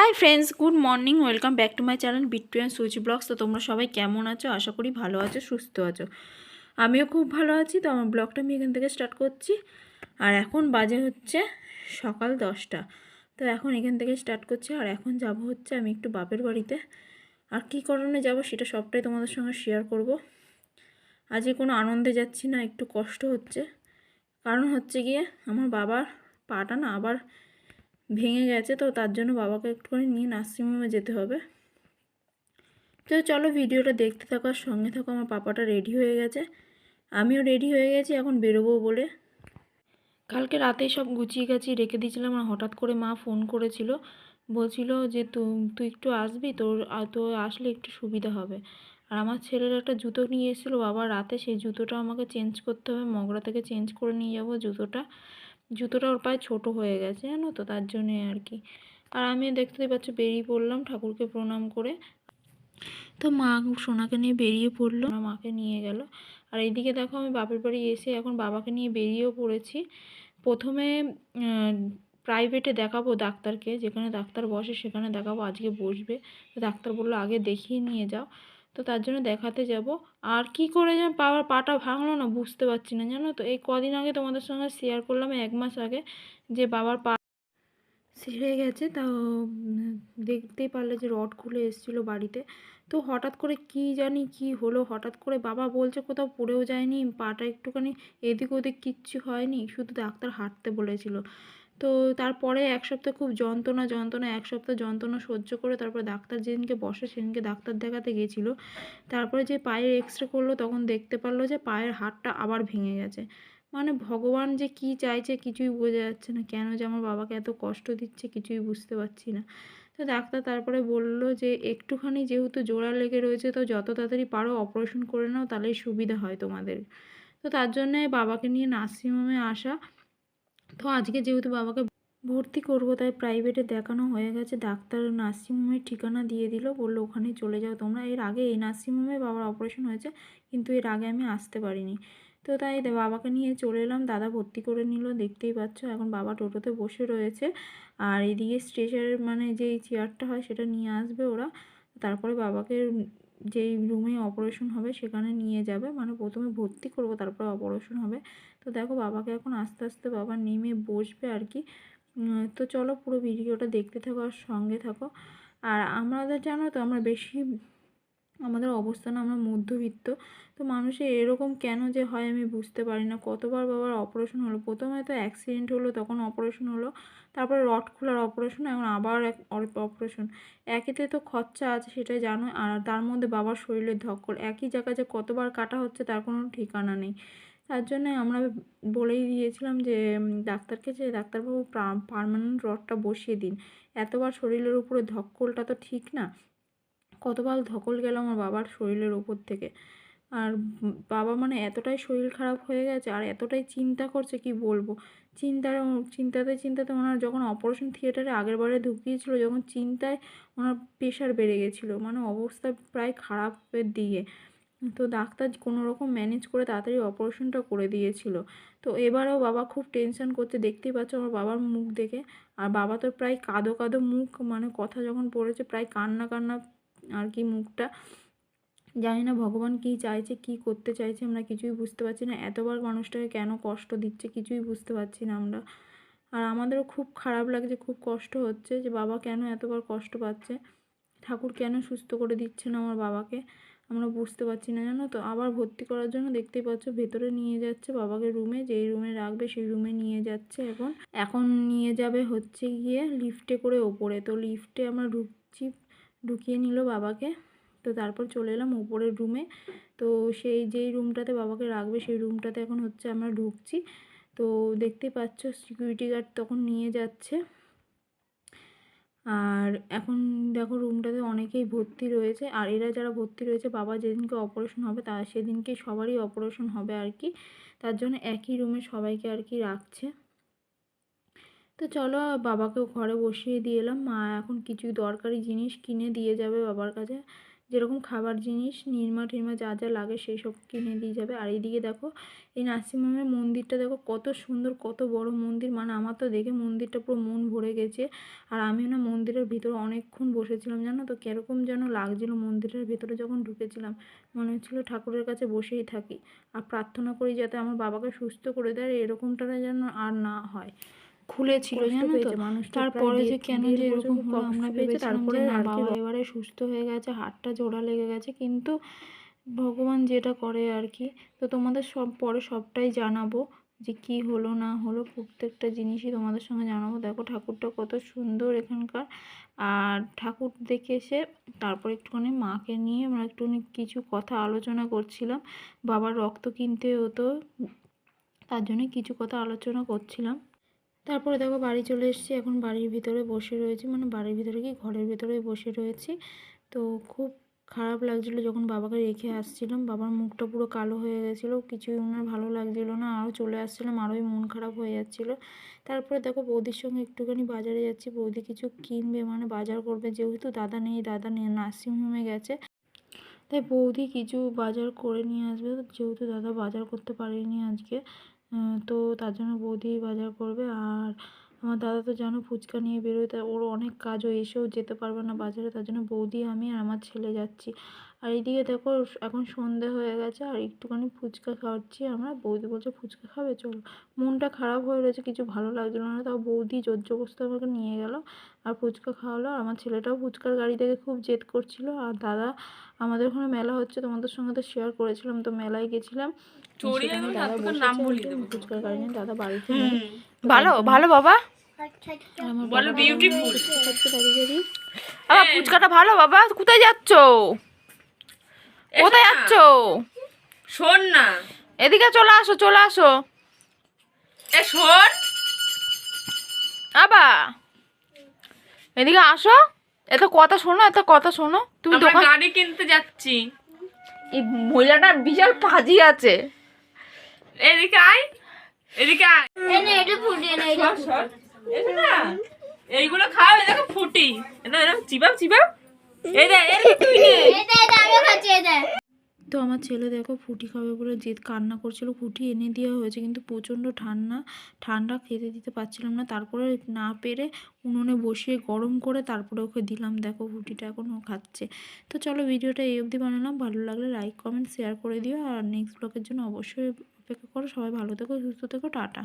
Hi friends good morning welcome back to my channel Bittu and Suchi vlogs তো তোমরা সবাই কেমন আছো? আশা করি ভালো আছো, সুস্থ আছো। আমিও খুব ভালো আছি, তো আমার ব্লগটা আমি এখান থেকে স্টার্ট করছি। আর এখন বাজে হচ্ছে সকাল দশটা। তো এখন এখান থেকে স্টার্ট করছি, আর এখন যাব হচ্ছে আমি একটু বাপের বাড়িতে। আর কী কারণে যাব সেটা সবটাই তোমাদের সঙ্গে শেয়ার করব। আজকে কোনো আনন্দে যাচ্ছি না, একটু কষ্ট হচ্ছে। কারণ হচ্ছে গিয়ে আমার বাবার পাটা না আবার ভেঙে গেছে, তো তার জন্য বাবাকে একটুখানি নিয়ে নার্সিংহোমে যেতে হবে। তো চলো ভিডিওটা দেখতে থাকো আর সঙ্গে থাকো, আমার পাপাটা রেডি হয়ে গেছে। আমিও রেডি হয়ে গেছি, এখন বেরোবো বলে। কালকে রাতে সব গুছিয়ে গাছিয়ে রেখে দিয়েছিলাম আর হঠাৎ করে মা ফোন করেছিল, বলছিল যে তুই একটু আসবি, তোর তো আসলে একটু সুবিধা হবে। আর আমার ছেলের একটা জুতো নিয়ে এসেছিল, বাবা রাতে সেই জুতোটা আমাকে চেঞ্জ করতে হবে, মগরা থেকে চেঞ্জ করে নিয়ে যাব জুতোটা। জুতোটা ওর পায়ে ছোটো হয়ে গেছে, জানো তো, তার জন্যে আর কি। আর আমি দেখতেই পাচ্ছ বেরিয়ে পড়লাম ঠাকুরকে প্রণাম করে। তো মা সোনাকে নিয়ে বেরিয়ে পড়ল মাকে নিয়ে গেল। আর এইদিকে দেখো আমি বাপের বাড়ি এসে এখন বাবাকে নিয়ে বেরিয়েও পড়েছি। প্রথমে প্রাইভেটে দেখাবো ডাক্তারকে, যেখানে ডাক্তার বসে সেখানে দেখাবো, আজকে বসবে। তো ডাক্তার বলল, আগে দেখিয়ে নিয়ে যাও। তো তার জন্য দেখাতে যাব। আর কি করে যেন বাবার পাটা ভাঙলো না বুঝতে পারছি না, জানো তো? এই কদিন আগে তোমাদের সঙ্গে শেয়ার করলাম এক মাস আগে যে বাবার পা সেরে গেছে, তাও দেখতেই পারলে যে রড খুলে এসেছিল বাড়িতে। তো হঠাৎ করে কি জানি কি হলো, হঠাৎ করে বাবা বলছে কোথাও পড়েও যায়নি, পাটা একটুখানি এদিক ওদিক কিচ্ছু হয়নি, শুধু ডাক্তার হাঁটতে বলেছিল। তো তারপরে এক সপ্তাহ খুব যন্ত্রণা যন্ত্রণা, এক সপ্তাহ যন্ত্রণা সহ্য করে তারপরে ডাক্তার যেদিনকে বসে সেদিনকে ডাক্তার দেখাতে গেছিল। তারপরে যে পায়ের এক্স রে করল তখন দেখতে পারল যে পায়ের হাড়টা আবার ভেঙে গেছে। মানে ভগবান যে কি চাইছে কিছুই বোঝা যাচ্ছে না। কেন যে আমার বাবাকে এত কষ্ট দিচ্ছে কিছুই বুঝতে পারছি না। তো ডাক্তার তারপরে বলল যে একটুখানি যেহেতু জোড়া লেগে রয়েছে তো যত তাড়াতাড়ি পারো অপারেশন করে নাও তাহলেই সুবিধা হয় তোমাদের। তো তার জন্যে বাবাকে নিয়ে নার্সিংহোমে আসা। তো আজকে যেহেতু বাবাকে ভর্তি করব, তাই প্রাইভেটে দেখানো হয়ে গেছে। ডাক্তার নার্সিংহোমের ঠিকানা দিয়ে দিল, বলল, ওখানে চলে যাও তোমরা। এর আগে এই নার্সিংহোমে বাবার অপারেশন হয়েছে, কিন্তু এর আগে আমি আসতে পারিনি। তো তাই বাবাকে নিয়ে চলে এলাম। দাদা ভর্তি করে নিল, দেখতেই পাচ্ছ, এখন বাবা টোটোতে বসে রয়েছে। আর এদিকে স্ট্রেচারের মানে যেই চেয়ারটা হয়, সেটা নিয়ে আসবে ওরা। তারপরে বাবাকে যেই রুমে অপারেশন হবে সেখানে নিয়ে যাবে। মানে প্রথমে ভর্তি করব, তারপরে অপারেশন হবে। তো দেখো বাবাকে এখন আস্তে আস্তে বাবা নেমে বসবে আর কি। তো চলো পুরো ভিডিওটা দেখতে থাকো আর সঙ্গে থাকো। আর আমাদের জানো তো, আমরা বেশি আমাদের অবস্থান আমরা মধ্যবিত্ত। তো মানুষের এরকম কেন যে হয় আমি বুঝতে পারি না। কতবার বাবার অপারেশন হলো? প্রথমে তো অ্যাক্সিডেন্ট হলো, তখন অপারেশন হলো, তারপরে রড খোলার অপারেশন এখন আবার এক অপারেশন একেতে তো খরচা আছে, সেটাই জানো। আর তার মধ্যে বাবার শরীরের ধকল, একই জায়গায় যে কতবার কাটা হচ্ছে, তার কোনো ঠিকানা নেই। তার জন্য আমরা বলেই দিয়েছিলাম যে ডাক্তারকে যে, ডাক্তারবাবু পার্মানেন্ট রডটা বসিয়ে দিন। এতবার শরীরের উপরে ধক্কলটা তো ঠিক না। কতবার ধকল গেল আমার বাবার শরীরের ওপর থেকে। আর বাবা মানে এতটাই শরীর খারাপ হয়ে গেছে আর এতটাই চিন্তা করছে, কি বলব? চিন্তার চিন্তাতে চিন্তাতে ওনার যখন অপারেশন থিয়েটারে আগের বারে ঢুকিয়েছিল, যখন চিন্তায় ওনার প্রেশার বেড়ে গেছিল মানে অবস্থা প্রায় খারাপের দিকে। তো ডাক্তার কোনো রকম ম্যানেজ করে তাড়াতাড়ি অপারেশনটা করে দিয়েছিল। তো এবারেও বাবা খুব টেনশন করছে, দেখতেই পাচ্ছ আমার বাবার মুখ দেখে। আর বাবা তো প্রায় কাঁদো কাঁদো মুখ মানে কথা যখন পড়েছে, প্রায় কান্না কান্না আর কি মুখটা। জানি না ভগবান কী চাইছে, কী করতে চাইছে, আমরা কিছুই বুঝতে পারছি না। এতবার মানুষটাকে কেন কষ্ট দিচ্ছে কিছুই বুঝতে পারছি না আমরা। আর আমাদেরও খুব খারাপ লাগছে, খুব কষ্ট হচ্ছে যে বাবা কেন এতবার কষ্ট পাচ্ছে? ঠাকুর কেন সুস্থ করে দিচ্ছে না আমার বাবাকে? আমরা বুঝতে পারছি না, জানো তো? আবার ভর্তি করার জন্য দেখতেই পাচ্ছ ভেতরে নিয়ে যাচ্ছে বাবাকে রুমে, যেই রুমে রাখবে সেই রুমে নিয়ে যাচ্ছে এখন। এখন নিয়ে যাবে হচ্ছে গিয়ে লিফটে করে ওপরে। তো লিফটে আমরা ঢুকছি ঢুকিয়ে নিল বাবাকে। তো তারপর চলে এলাম উপরের রুমে তো সেই যেই রুমটাতে বাবাকে রাখবে, সেই রুমটাতে এখন হচ্ছে আমরা ঢুকছি। তো দেখতেই পাচ্ছ সিকিউরিটি গার্ড তখন নিয়ে যাচ্ছে। আর এখন দেখো রুমটাতে অনেকেই ভর্তি রয়েছে। আর এরা যারা ভর্তি রয়েছে, বাবা যেদিনকে অপারেশন হবে, তা সেদিনকে সবারই অপারেশন হবে আর কি। তার জন্য একই রুমে সবাইকে আর কি রাখছে। তো চলো বাবাকেও ঘরে বসিয়ে দিয়ে এলাম। মা এখন কিছু দরকারি জিনিস কিনে দিয়ে যাবে বাবার কাছে। যেরকম খাবার জিনিস, নিরমা টিরমা যা যা লাগে সেই সব কিনে দিয়ে যাবে। আর এইদিকে দেখো, এই নার্সিংহোমের মন্দিরটা দেখো কত সুন্দর, কত বড় মন্দির। মানে আমার তো দেখে মন্দিরটা পুরো মন ভরে গেছে। আর আমিও না মন্দিরের ভিতরে অনেকক্ষণ বসেছিলাম জানো তো? কীরকম যেন লাগছিল মন্দিরের ভিতরে যখন ঢুকেছিলাম। মনে হচ্ছিল ঠাকুরের কাছে বসেই থাকি। আর প্রার্থনা করি যাতে আমার বাবাকে সুস্থ করে দেয়। এরকমটা যেন আর না হয়। খুলেছিল জানো তো? তারপরে যে কেন যে এরকম হলো আমরা পেয়েছে তারপরে বাবা এবারে সুস্থ হয়ে গেছে হাতটা জোড়া লেগে গেছে কিন্তু ভগবান যেটা করে আর কি তো তোমাদের সব পরে সবটাই জানাব যে কি হলো না হলো প্রত্যেকটা জিনিসই তোমাদের সঙ্গে জানাব। দেখো ঠাকুরটা কত সুন্দর এখানকার। আর ঠাকুর দেখে এসে তারপর একটুখানি মাকে নিয়ে আমরা একটুখানি কিছু কথা আলোচনা করছিলাম। বাবার রক্ত কিনতে হতো তার জন্য কিছু কথা আলোচনা করছিলাম। তারপরে দেখো বাড়ি চলে এসেছি, এখন বাড়ির ভিতরে বসে রয়েছি। মানে বাড়ির ভিতরে কি? ঘরের ভিতরে বসে রয়েছি। তো খুব খারাপ লাগছিল যখন বাবাকে রেখে আসছিলাম। বাবার মুখটা পুরো কালো হয়ে গেছিল, কিছুই ওনার ভালো লাগছিল না। আরও চলে আসছিলাম, আরোই মন খারাপ হয়ে যাচ্ছিল। তারপরে দেখো বৌদির সঙ্গে একটুখানি বাজারে যাচ্ছি। বৌদি কিছু কিনবে মানে বাজার করবে। যেহেতু দাদা নেই, দাদা নার্সিংহোমে গেছে। তাই বৌদি কিছু বাজার করে নিয়ে আসবে। যেহেতু দাদা বাজার করতে পারেনি আজকে তো তার জন্য বৌদি বাজার করবে। আর আমার দাদা তো জানো ফুচকা নিয়ে বেরোয় তা ওর অনেক কাজ কাজও, এসেও যেতে পারবে না বাজারে। তার জন্য বৌদি, আমি আর আমার ছেলে যাচ্ছি। আর এইদিকে দেখো এখন সন্ধে হয়ে গেছে আর একটুখানি ফুচকা খাওয়াচ্ছি আমরা। বৌদি বলছে ফুচকা খাবে? চলো। মনটা খারাপ হয়ে রয়েছে কিছু ভালো লাগছিল না। তাও বৌদি জোর জবরদস্তি আমাকে নিয়ে গেল আর ফুচকা খাওয়ালো। আর আমার ছেলেটাও ফুচকার গাড়ি থেকে খুব জেদ করছিল। আর দাদা আমাদের ওখানে মেলা হচ্ছে তোমাদের সঙ্গে তো শেয়ার করেছিলাম তো মেলায় গেছিলাম। ফুচকার গাড়ি নিয়ে। দাদা বাড়িতে ভালো ভালো বাবা। বলো বাবা ফুচকাটা ভালো বাবা কোথায় যাচ্ছ? কোথায় যাচ্ছ? শোন না। এদিকে চলে আসো চলে আসো। এ শোন। আবা। এদিকে আসো। এত কথা শোনো এত কথা শোনো। তুমি দোকান গাড়ি কিনতে যাচ্ছি। এই মহিলাটা বিশাল পাজি আছে। এদিকে আয়। এদিকে আয়। সর। এসো না। এইগুলো খাও এই দেখো ফুটি। এটা এরকম চিবাও চিবাও। তো আমার ছেলে দেখো ফুটি খাবে বলে জেদ কান্না করছিল। ফুটি এনে দেওয়া হয়েছে কিন্তু প্রচণ্ড ঠান্ডা ঠান্ডা খেতে দিতে পারছিলাম না। তারপরে না পেরে উনুনে বসিয়ে গরম করে তারপরে ওকে দিলাম। দেখো ফুটিটা এখন ও খাচ্ছে। তো চলো ভিডিওটা এই অবধি বানালাম। ভালো লাগলে লাইক কমেন্ট শেয়ার করে দিও। আর নেক্সট ব্লগের জন্য অবশ্যই অপেক্ষা করো। সবাই ভালো থেকো সুস্থ থেকো। টাটা।